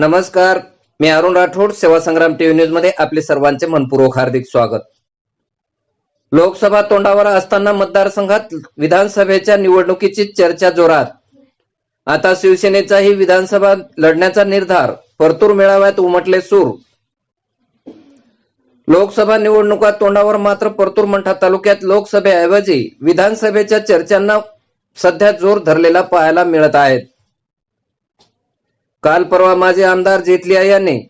नमस्कार मी अरुण राठोड सेवा संग्राम टीव्ही न्यूजमध्ये आपले सर्वांचे मनपूर्वक हार्दिक स्वागत. लोकसभा तोंडावर असताना मतदारसंघात विधानसभेच्या निवडणुकीची चर्चा जोरात. आता शिवसेनेचाही विधानसभा लढण्याचा निर्धार परतूर मेळाव्यात उमटले सूर. लोकसभा निवडणुका तोंडावर मात्र परतूर मंठा तालुक्यात लोकसभेऐवजी विधानसभेच्या चर्चांना सध्या जोर धरलेला पाहायला मिळत आहेत. काल परवा माझे आमदार जेटलिया यांनी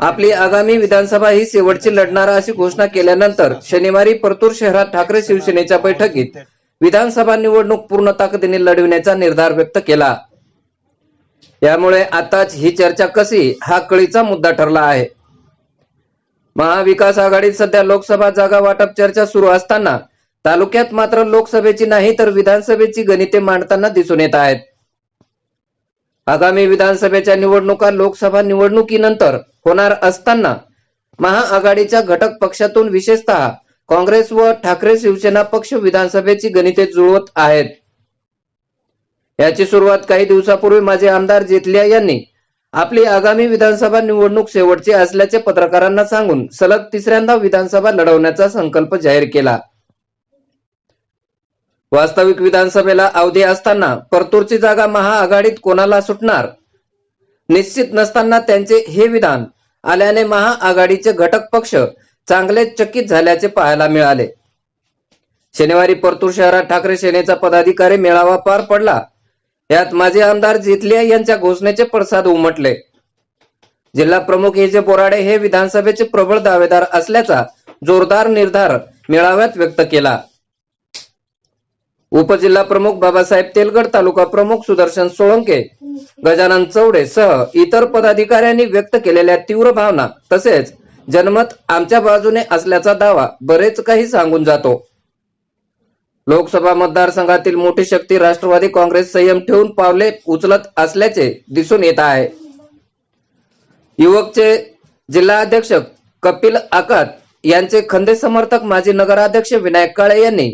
आपली आगामी विधानसभा ही शेवटची लढणार अशी घोषणा केल्यानंतर शनिवारी परतूर शहरात ठाकरे शिवसेनेच्या बैठकीत विधानसभा निवडणूक पूर्ण ताकदीने लढविण्याचा निर्धार व्यक्त केला. यामुळे आताच ही चर्चा कशी हा कळीचा मुद्दा ठरला आहे. महाविकास आघाडीत सध्या लोकसभा जागा वाटप चर्चा सुरू असताना तालुक्यात मात्र लोकसभेची नाही तर विधानसभेची गणिते मांडताना दिसून येत आहेत. आगामी विधानसभेच्या निवडणुका लोकसभा निवडणुकीनंतर होणार असताना महाआघाडीच्या घटक पक्षातून विशेषतः काँग्रेस व ठाकरे शिवसेना पक्ष विधानसभेची गणिते जुळवत आहेत. याची सुरुवात काही दिवसापूर्वी माझे आमदार जेटलिया यांनी आपली आगामी विधानसभा निवडणूक शेवटची असल्याचे पत्रकारांना सांगून सलग तिसऱ्यांदा विधानसभा लढवण्याचा संकल्प जाहीर केला. वास्तविक विधानसभेला अवधी असताना परतूरची जागा महाआघाडीत कोणाला सुटणार? निश्चित नसताना त्यांचे हे विधान आल्याने महाआघाडीचे घटक पक्ष चांगले चकित झाल्याचे पाहायला मिळाले. शनिवारी परतूर शहरात ठाकरे सेनेचा पदाधिकारी मेळावा पार पडला. यात माजी आमदार जितलिया यांच्या घोषणेचे पडसाद उमटले. जिल्हा प्रमुख एजे बोराडे हे विधानसभेचे प्रबळ दावेदार असल्याचा जोरदार निर्धार मेळाव्यात व्यक्त केला. उपजिल्हा प्रमुख बाबासाहेब तेलगड तालुका प्रमुख सुदर्शन सोळंके गजानन चौडे सह इतर पदाधिकाऱ्यांनी व्यक्त केलेल्या तीव्र भावना तसेच जनमत आमच्या बाजूने असल्याचा दावा बरेच काही सांगून जातो. लोकसभा मतदारसंघातील मोठी शक्ती राष्ट्रवादी काँग्रेस संयम ठेवून पावले उचलत असल्याचे दिसून येत आहे. युवकचे जिल्हाध्यक्ष कपिल आकात यांचे खंदे समर्थक माजी नगराध्यक्ष विनायक काळे यांनी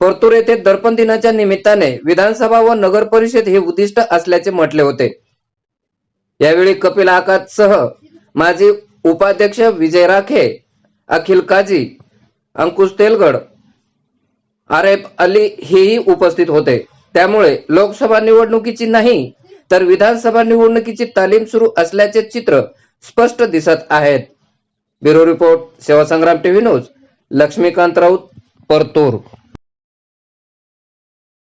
परतूर येथे दर्पण दिनाच्या निमित्ताने विधानसभा व नगर परिषद हे उद्दिष्ट असल्याचे म्हटले होते. यावेळी कपिल आकात सह माजी उपाध्यक्ष विजय राखे अखिल काजी अंकुश तेलगड आरेफ अली हेही उपस्थित होते. त्यामुळे लोकसभा निवडणुकीची नाही तर विधानसभा निवडणुकीची तालीम सुरू असल्याचे चित्र स्पष्ट दिसत आहेत. Bureau report Seva Sangram TV news Laxmikant Raut Partur.